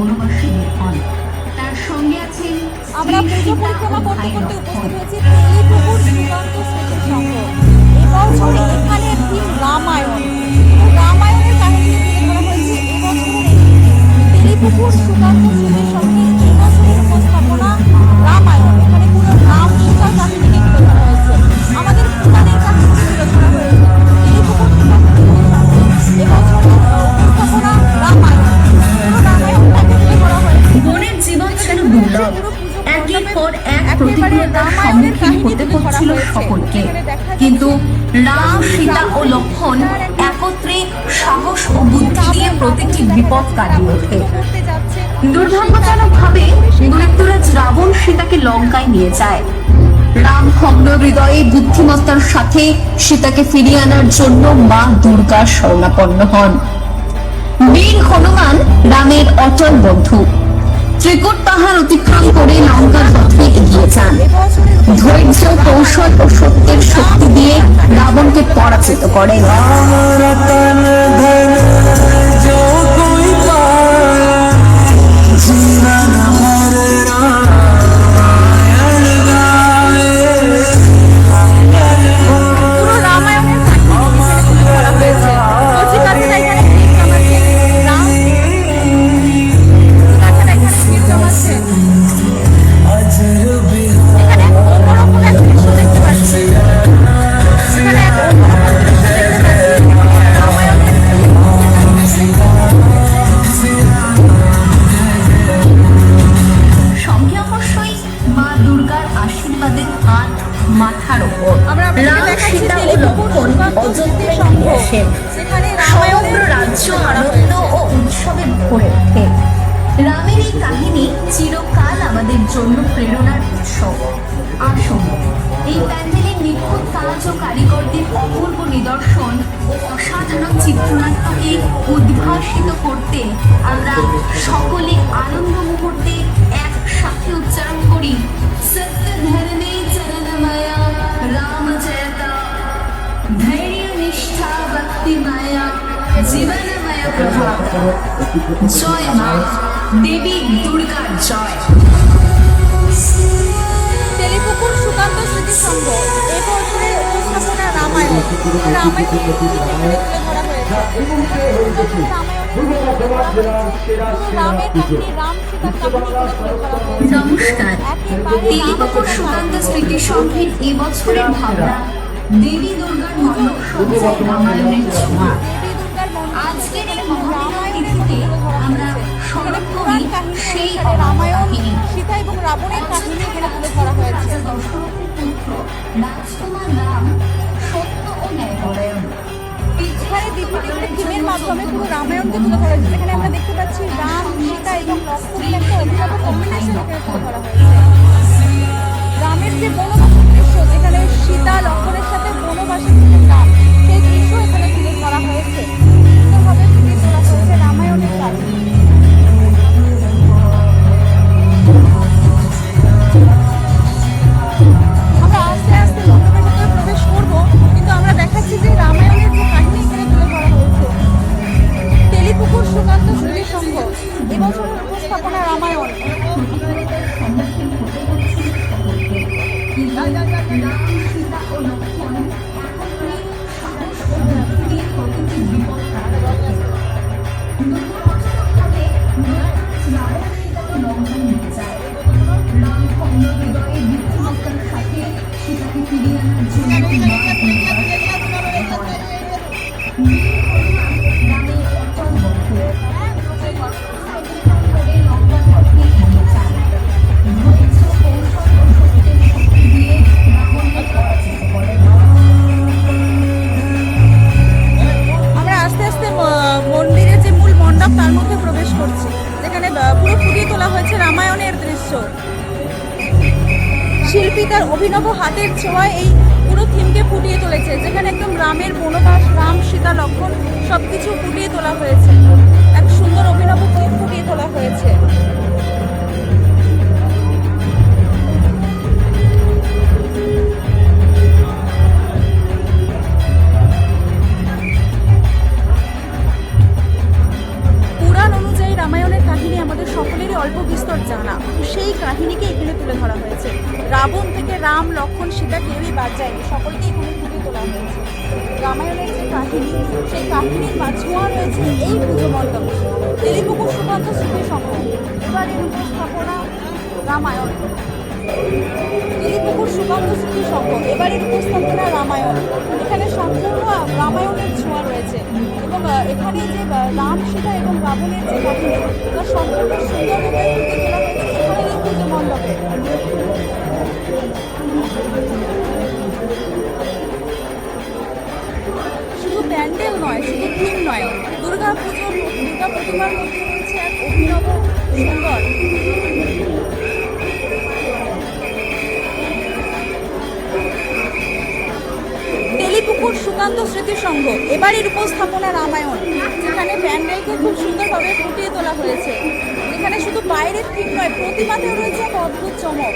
বনবাসী বের হন তার সঙ্গে আছেন আমরা পুজো পরিক্রমা করতে করতে। উপস্থিত হয়েছি তেলিপুকুর সুকান্ত স্মৃতি সংঘ এবছর এখানে থিম রামায়ণ। রামায়ণের কাহিনী তুলে ধরা হয়েছে এবছরের এই। তেলিপুকুর সুকান্ত স্মৃতির বিপদ কাটিয়ে ওঠে। দুর্ভাগ্যজনকভাবে দৈত্যরাজ রাবণ সীতাকে লঙ্কায় নিয়ে যায়। রাম ভগ্ন হৃদয়ে বুদ্ধিমত্তার সাথে সীতাকে ফিরিয়ে আনার জন্য মা দুর্গার শরণাপন্ন হন। বীর হনুমান রামের অটল বন্ধু। ত্রিকুট পাহাড় অতিক্রম করে লঙ্কার পথে এগিয়ে যান। ধৈর্য, কৌশল ও সত্যের শক্তি দিয়ে রাবণকে পরাজিত করেন। মাথার ওপর রাম সীতা ও লক্ষণ আসেন সমগ্র রাজ্য আনন্দ ও উৎসবে ভরে ওঠে। রামের এই কাহিনী চিরকাল আমাদের জন্য প্রেরণার উৎস। আসুন এই প্যান্ডেলের নিখুঁত কাজ ও কারিগরদের অপূর্ব নিদর্শন ও অসাধারণ চিত্রনাট্যকে উদ্ভাসিত করতে আমরা সকলে আনন্দ মুহূর্তে একসাথে উচ্চারণ করি সত্য ধর্মে ধৈর্য নিষ্ঠা ভক্তি মায়া জীবনময় প্রভা। জয় মা দেবী দুর্গার জয়। তেলিপুকুর সুকান্ত স্মৃতি সংঘ এবছরের উপস্থাপনা রামায়ণ। রামায়ণ তুলে ধরা হয়েছে। নমস্কার। তেলিবাপুর সুকান্ত স্মৃতি সংঘের এবছরের ভাবনা দেবী দুর্গার মণ্ডপ রামায়ণের ছোঁয়া। আজকের এই এখানে তিথিতে আমরা স্মরণ করি সেই রামায়ণ সীতা এবং রাবণের কাহিনী এখানে তুলে ধরা হয়েছে। দশরথের পুত্র রাজকুমার রাম সত্য ও ন্যায়পরায়ণ। এখানে বিভিন্ন থিমের মাধ্যমে পুরো রামায়ণকে তুলে ধরা হয়েছে। যেখানে আমরা দেখতে পাচ্ছি রাম, সীতা এবং লক্ষ্মণের একটা অভিনব কম্বিনেশন এখানে তুলে ধরা হয়েছে। রামের যে বনবাসের দৃশ্য, যেখানে সীতা লক্ষ্মণের সাথে বনবাসী রাম, সেই দৃশ্য এখানে তুলে ধরা হয়েছে। ফিরিয়ে আনার জন্য অভিনব হাতের ছোঁয়ায় এই পুরো থিমকে ফুটিয়ে তুলেছে, যেখানে একদম রামের বনবাস, রাম সীতা লক্ষণ সবকিছু ফুটিয়ে তোলা হয়েছে। এখানে তুলে ধরা হয়েছে। রাবণ থেকে রাম, লক্ষণ, সীতা কেউই বাদ যায়নি। সকলকে এখানে তুলে তোলা হয়েছে। রামায়ণের যে কাহিনী, সেই কাহিনীর মাঝোয়া রয়েছে এই পুজো মণ্ডপে। তেলিপুকুর সুকান্ত স্মৃতি সংঘ এবারের উপস্থাপনা রামায়ণ। তেলিপুকুর সুকান্ত স্মৃতি সংঘ এবারের উপস্থাপনা রামায়ণ। এখানে সম্পূর্ণ রামায়ণের ছোঁয়া রয়েছে। এবং এখানে যে রাম, সীতা এবং রাবণের যে কাহিনী তা সম্পূর্ণ সুন্দরভাবে তোলা হয়েছে। এখানে এই শুধু প্যান্ডেল নয়, শুধু থিম নয় দুর্গা পুজো দুর্গা প্রতিমার মধ্যে রয়েছে এক অভিনব সুন্দর। তেলিপুকুর সুকান্ত স্মৃতি সংঘ, এবারের উপস্থাপনা রামায়ণ, যেখানে প্যান্ডেলকে খুব সুন্দরভাবে ফুটিয়ে তোলা হয়েছে। যেখানে শুধু বাইরের ঠিক নয়, প্রতিমাতেও রয়েছে এক অদ্ভুত চমক।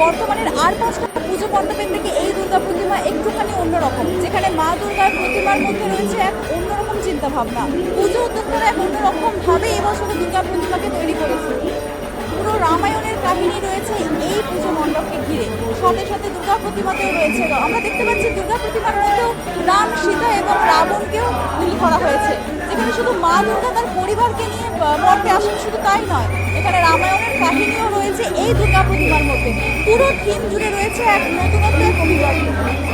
বর্তমানের আর পাঁচটা পুজো মণ্ডপের থেকে এই দুর্গা প্রতিমা একটুখানি অন্যরকম, যেখানে মা দুর্গার প্রতিমার মধ্যে রয়েছে এক অন্যরকম চিন্তা ভাবনা পুজো উদ্যোক্তারা এক অন্যরকম ভাবে এবছরে দুর্গা প্রতিমাকে তৈরি করেছে। পুরো রামায়ণের কাহিনী রয়েছে এই পুজো মণ্ডপকে ঘিরে। সাথে সাথে দুর্গা প্রতিমাতেও রয়েছে। আমরা দেখতে পাচ্ছি দুর্গা প্রতিমার মধ্যেও রাম সীতা এবং রাবণকেও তুলে ধরা হয়েছে। যেখানে শুধু মা দুর্গা তার পরিবারকে নিয়ে মর্তে আসেন, শুধু তাই নয়, এখানে রামায়ণের কাহিনীও রয়েছে এই দুর্গা প্রতিমার মধ্যে। পুরো থিম জুড়ে রয়েছে এক নতুনত্ব এক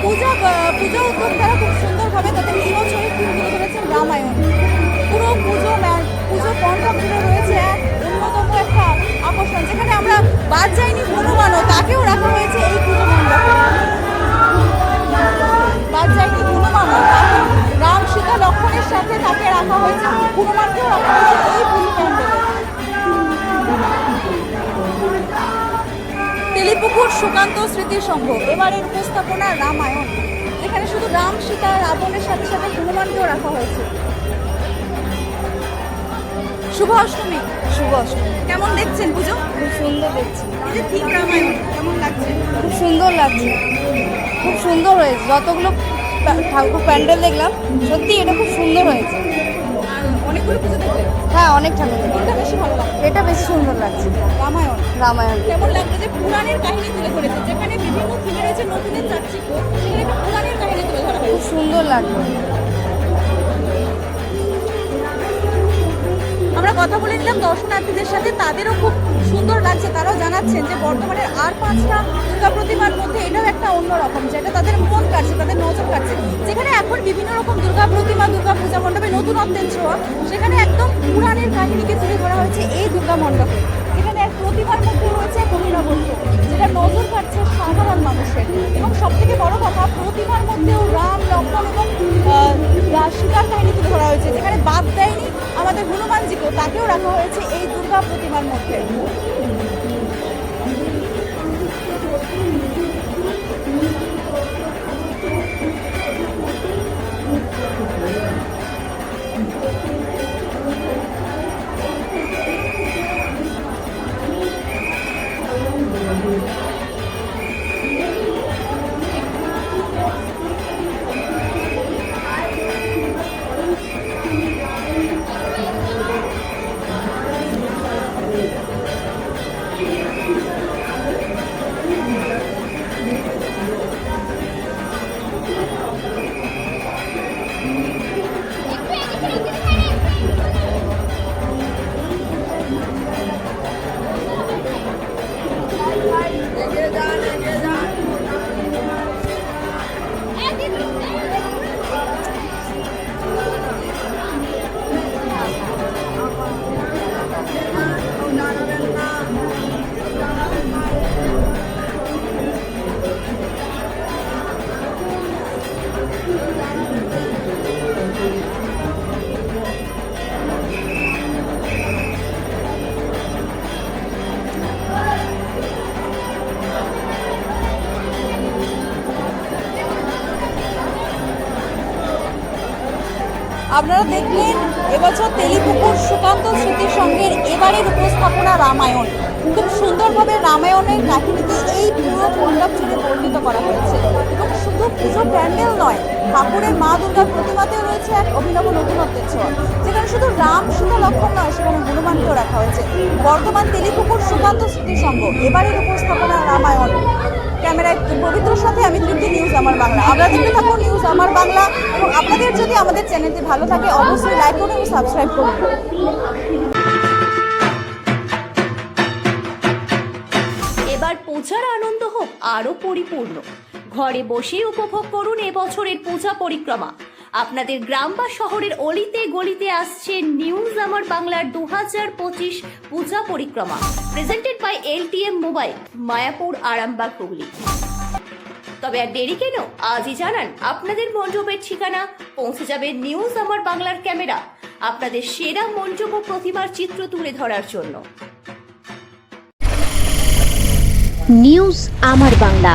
পূজা পূজা উদ্যোক্তারা খুব সুন্দরভাবে তাদের এই থিম তুলে ধরেছেন রামায়ণ। পুরো পুজো পুজো মণ্ডপ জুড়ে রয়েছে এক অন্যতম একটা আকর্ষণ, যেখানে আমরা বাদ যাইনি, হনুমানও তাকেও রাখা হয়েছে এই পুজো মণ্ডপে। সংঘ এবারের উপস্থাপনা রামায়ণ। এখানে শুধু রাম সীতা রাবণের সাথে সাথে হনুমানকেও রাখা হয়েছে। শুভ অষ্টমী। শুভ অষ্টমী। কেমন দেখছেন পুজো? খুব সুন্দর দেখছি। এই যে ঠিক রামায়ণ কেমন লাগছে? খুব সুন্দর লাগছে। খুব সুন্দর হয়েছে। যতগুলো ঠাকুর প্যান্ডেল দেখলাম সত্যি এটা খুব সুন্দর হয়েছে। অনেকগুলো পুজো দেখলে? হ্যাঁ অনেক ঠাকুর কোনটা বেশি ভালো লাগছে? এটা বেশি সুন্দর লাগছে। রামায়ণ। রামায়ণ। কেমন লাগল যে পুরাণের কাহিনী তুলে ধরেছে? যেখানে বিভিন্ন থিমে রয়েছে নতুনের চাকচিক্য সেখানে পুরাণের কাহিনী তুলে ধরা খুব সুন্দর লাগল। আমরা কথা বলে নিলাম দর্শনার্থীদের সাথে। তাদেরও খুব সুন্দর লাগছে। তারাও জানাচ্ছেন যে বর্তমানের আর পাঁচটা দুর্গা প্রতিমার মধ্যে এটাও একটা অন্যরকম যেটা তাদের মন কাটছে তাদের নজর কাটছে যেখানে এখন বিভিন্ন রকম দুর্গা প্রতিমা দুর্গা মণ্ডপে ছোঁয়া, সেখানে একদম পুরাণের কাহিনীকে তুলে ধরা হয়েছে এই দুর্গা মণ্ডপে। যেখানে এক প্রতিমার মধ্যে রয়েছে অভিনবত্ব যেটা নজর কাটছে সাধারণ মানুষের। এবং সব থেকে বড় কথা প্রতিমার মধ্যেও রাম লক্ষ্মণ এবং সীতার কাহিনী তুলে ধরা হয়েছে, যেখানে বাদ দেয়নি আমাদের হনুমানজিকেও, তাকেও রাখা হয়েছে এই দুর্গা প্রতিমার মধ্যে। আপনারা দেখলেন, এবছর তেলিপুকুর সুকান্ত স্মৃতি সংঘের এবারের উপস্থাপনা রামায়ণ। খুব সুন্দরভাবে রামায়ণের কাহিনীকে এই পুরো মণ্ডপ জুড়ে বর্ণিত করা হয়েছে। শুধু পুজো প্যান্ডেল নয় ঠাকুরের মা দুর্গার প্রতিমাতেও রয়েছে এক অভিনব নতুনত্বের ছোঁয়া। যেখানে শুধু রাম সীতা লক্ষণ নয়, সেখানে হনুমানকেও রাখা হয়েছে। বর্তমান তেলিপুকুর সুকান্ত স্মৃতি সংঘ, এবারের উপস্থাপনা রামায়ণ। ক্যামেরায় পবিত্রর সাথে আমি তৃপ্তি নিউজ আমার বাংলা। আমরা দেখতে থাকুন নিউজ আমার বাংলা। এবং আপনাদের যদি আমাদের চ্যানেলটি ভালো থাকে, অবশ্যই লাইক করুন এবং সাবস্ক্রাইব করুন। এবার পূজার আনন্দ হোক আরও পরিপূর্ণ। ঘরে বসেই উপভোগ করুন এবছরের পূজা পরিক্রমা। আপনাদের গ্রাম বা শহরের অলিতে গলিতে আসছে নিউজ আমার বাংলার দু হাজার পঁচিশ পূজা পরিক্রমা। Presented by LTM mobile Mayapur, Arambagh, Hooghly. তবে আর দেরি কেন? আজই জানান, আপনাদের মণ্ডপের ঠিকানা, পৌঁছে যাবে নিউজ আমার বাংলার ক্যামেরা। আপনাদের সেরা মণ্ডপ প্রতিমার চিত্র তুলে ধরার জন্য। নিউজ আমার বাংলা।